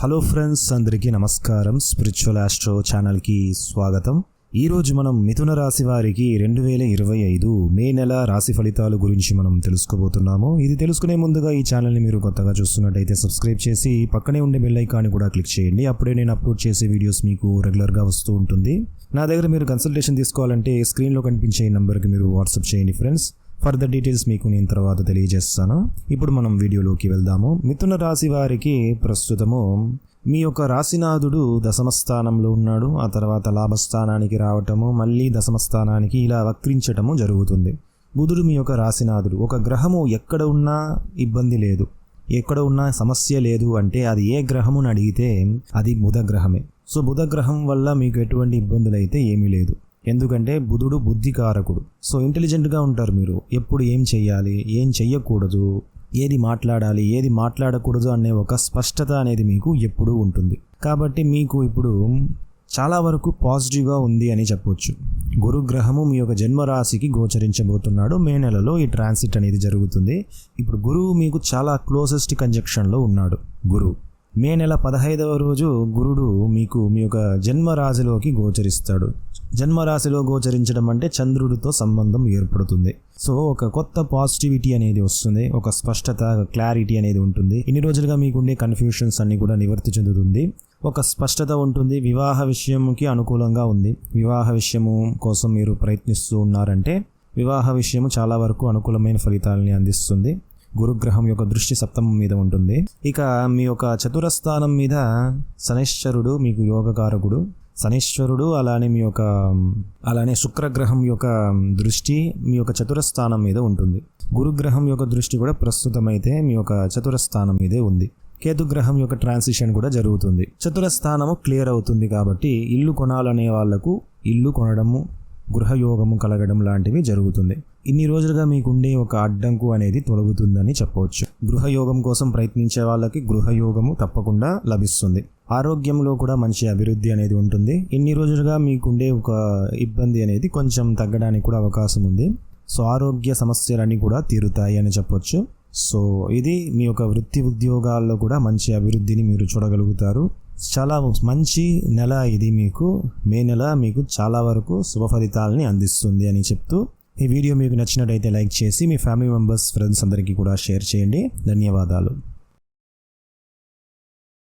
Hello friends అందరికీ నమస్కారం. Spiritual astro ఛానల్కి స్వాగతం. ఈరోజు మనం మిథున రాశి వారికి రెండు వేల ఇరవై ఐదు మే నెల రాశి ఫలితాల గురించి మనం తెలుసుకోబోతున్నాము. ఇది తెలుసుకునే ముందుగా ఈ ఛానల్ని మీరు కొత్తగా చూస్తున్నట్టయితే సబ్స్క్రైబ్ చేసి పక్కనే ఉండే బెల్ ఐకాన్ని కూడా క్లిక్ చేయండి. అప్పుడే నేను అప్లోడ్ చేసే వీడియోస్ మీకు రెగ్యులర్గా వస్తూ ఉంటుంది. నా దగ్గర మీరు కన్సల్టేషన్ తీసుకోవాలంటే స్క్రీన్లో కనిపించే నెంబర్కి మీరు వాట్సాప్ చేయండి ఫ్రెండ్స్ ఫర్దర్ డీటెయిల్స్ మీకు నేను తర్వాత తెలియజేస్తాను. ఇప్పుడు మనం వీడియోలోకి వెళ్దాము. మిథున రాశి వారికి ప్రస్తుతము మీ యొక్క రాశినాథుడు దశమ స్థానంలో ఉన్నాడు. ఆ తర్వాత లాభస్థానానికి రావటము మళ్ళీ దశమస్థానానికి ఇలా వక్రించటము జరుగుతుంది. బుధుడు మీ యొక్క రాశినాథుడు. ఒక గ్రహము ఎక్కడ ఉన్నా ఇబ్బంది లేదు. ఎక్కడ ఉన్నా సమస్య లేదు అంటే అది ఏ గ్రహమును అడిగితే అది బుధ గ్రహమే. సో బుధ గ్రహం వల్ల మీకు ఎటువంటి ఇబ్బందులు అయితే ఏమీ లేదు. ఎందుకంటే బుధుడు బుద్ధికారకుడు. సో ఇంటెలిజెంట్గా ఉంటారు మీరు. ఎప్పుడు ఏం చెయ్యాలి? ఏం చెయ్యకూడదు? ఏది మాట్లాడాలి? ఏది మాట్లాడకూడదు అనే ఒక స్పష్టత అనేది మీకు ఎప్పుడూ ఉంటుంది. కాబట్టి మీకు ఇప్పుడు చాలా వరకు పాజిటివ్గా ఉంది అని చెప్పొచ్చు. గురుగ్రహము మీ యొక్క జన్మరాశికి గోచరించబోతున్నాడు. మే నెలలో ఈ ట్రాన్సిట్ అనేది జరుగుతుంది. ఇప్పుడు గురువు మీకు చాలా క్లోజెస్ట్ కంజక్షన్లో ఉన్నాడు. గురువు మే నెల పదహైదవ రోజు గురుడు మీకు మీ యొక్క జన్మరాశిలోకి గోచరిస్తాడు. జన్మరాశిలో గోచరించడం అంటే చంద్రుడితో సంబంధం ఏర్పడుతుంది. సో ఒక కొత్త పాజిటివిటీ అనేది వస్తుంది. ఒక స్పష్టత క్లారిటీ అనేది ఉంటుంది. ఇన్ని రోజులుగా మీకుండే కన్ఫ్యూషన్స్ అన్ని కూడా నివర్తి చెందుతుంది. ఒక స్పష్టత ఉంటుంది. వివాహ విషయంకి అనుకూలంగా ఉంది. వివాహ విషయము కోసం మీరు ప్రయత్నిస్తూ ఉన్నారంటే వివాహ విషయము చాలా వరకు అనుకూలమైన ఫలితాలని అందిస్తుంది. గురుగ్రహం యొక్క దృష్టి సప్తమం మీద ఉంటుంది. ఇక మీ యొక్క చతురస్థానం మీద శనైశ్వరుడు మీకు యోగకారకుడు శనీశ్వరుడు అలానే మీ యొక్క అలానే శుక్రగ్రహం యొక్క దృష్టి మీ యొక్క చతురస్థానం మీద ఉంటుంది. గురుగ్రహం యొక్క దృష్టి కూడా ప్రస్తుతమైతే మీ యొక్క చతురస్థానం మీదే ఉంది. కేతుగ్రహం యొక్క ట్రాన్సిషన్ కూడా జరుగుతుంది. చతురస్థానము క్లియర్ అవుతుంది కాబట్టి ఇల్లు కొనాలనే వాళ్ళకు ఇల్లు కొనడము గృహయోగము కలగడం లాంటివి జరుగుతుంది. ఇన్ని రోజులుగా మీకుండే ఒక అడ్డంకు అనేది తొలగుతుందని చెప్పవచ్చు. గృహయోగం కోసం ప్రయత్నించే వాళ్ళకి గృహయోగము తప్పకుండా లభిస్తుంది. ఆరోగ్యంలో కూడా మంచి అభివృద్ధి అనేది ఉంటుంది. ఇన్ని రోజులుగా మీకుండే ఒక ఇబ్బంది అనేది కొంచెం తగ్గడానికి కూడా అవకాశం ఉంది. సో ఆరోగ్య సమస్యలన్నీ కూడా తీరుతాయి అని చెప్పొచ్చు. సో ఇది మీ యొక్క వృత్తి ఉద్యోగాల్లో కూడా మంచి అభివృద్ధిని మీరు చూడగలుగుతారు. చాలా మంచి నెల ఇది మీకు. మే నెల మీకు చాలా వరకు శుభ ఫలితాలని అందిస్తుంది అని చెప్తూ ఈ వీడియో మీకు నచ్చినట్టయితే లైక్ చేసి మీ ఫ్యామిలీ మెంబర్స్ ఫ్రెండ్స్ అందరికీ కూడా షేర్ చేయండి. ధన్యవాదాలు.